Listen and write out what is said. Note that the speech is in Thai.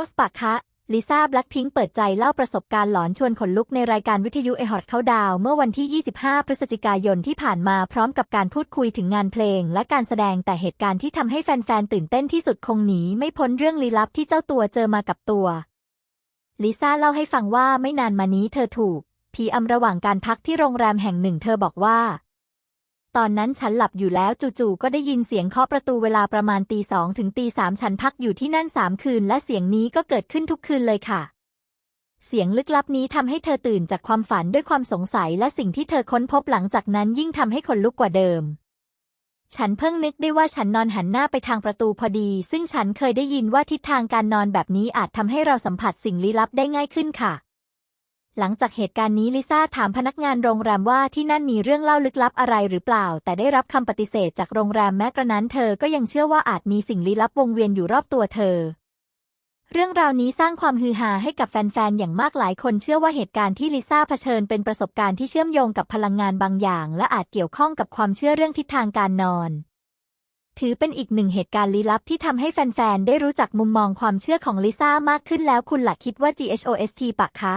ก็สปากคะลิซ่าแบล็คพิงค์เปิดใจเล่าประสบการณ์หลอนชวนขนลุกในรายการวิทยุเอฮอตเข้าดาวเมื่อวันที่ 25 พฤศจิกายนที่ผ่านมาพร้อมกับการพูดคุยถึงงานเพลง และการแสดงแต่เหตุการณ์ที่ทำให้แฟนๆ ตื่นเต้นที่สุดคงหนีไม่พ้นเรื่องลี้ลับที่เจ้าตัวเจอมากับตัว ลิซ่าเล่าให้ฟังว่าไม่นานมานี้เธอถูก ผีอำระหว่างการพักที่โรงแรมแห่งหนึ่งเธอบอกว่า ตอนนั้นฉันหลับอยู่แล้วจู่ๆก็ได้ยินเสียงเคาะประตูเวลาประมาณตีสองถึงตีสามฉันพักอยู่ที่นั่นสามคืน และเสียงนี้ก็เกิดขึ้นทุกคืนเลยค่ะ เสียงลึกลับนี้ทำให้เธอตื่นจากความฝันด้วยความสงสัยและสิ่งที่เธอค้นพบหลังจากนั้นยิ่งทำให้ขนลุกกว่าเดิมฉันเพิ่งนึกได้ว่าฉันนอนหันหน้าไปทางประตูพอดี ซึ่งฉันเคยได้ยินว่าทิศทางการนอนแบบนี้อาจทำให้เราสัมผัสสิ่งลี้ลับได้ง่ายขึ้นค่ะ หลังจากเหตุการณ์นี้ลิซ่าถามพนักงานโรงแรมว่าที่นั่นมีเรื่องเล่าลึกลับอะไรหรือเปล่า แต่ได้รับคำปฏิเสธจากโรงแรมแม้กระนั้นเธอก็ยังเชื่อว่าอาจมีสิ่งลี้ลับวงเวียนอยู่รอบตัวเธอ เรื่องราวนี้สร้างความฮือฮาให้กับแฟนๆ อย่างมากหลายคนเชื่อว่าเหตุการณ์ที่ลิซ่าเผชิญเป็นประสบการณ์ที่เชื่อมโยงกับพลังงานบางอย่าง และอาจเกี่ยวข้องกับความเชื่อเรื่องทิศทางการนอนถือเป็นอีกหนึ่งเหตุการณ์ลี้ลับที่ทำให้แฟน ๆ ได้รู้จักมุมมองความเชื่อของลิซ่ามากขึ้นแล้วคุณหลักคิดว่า GHOST ปะคะ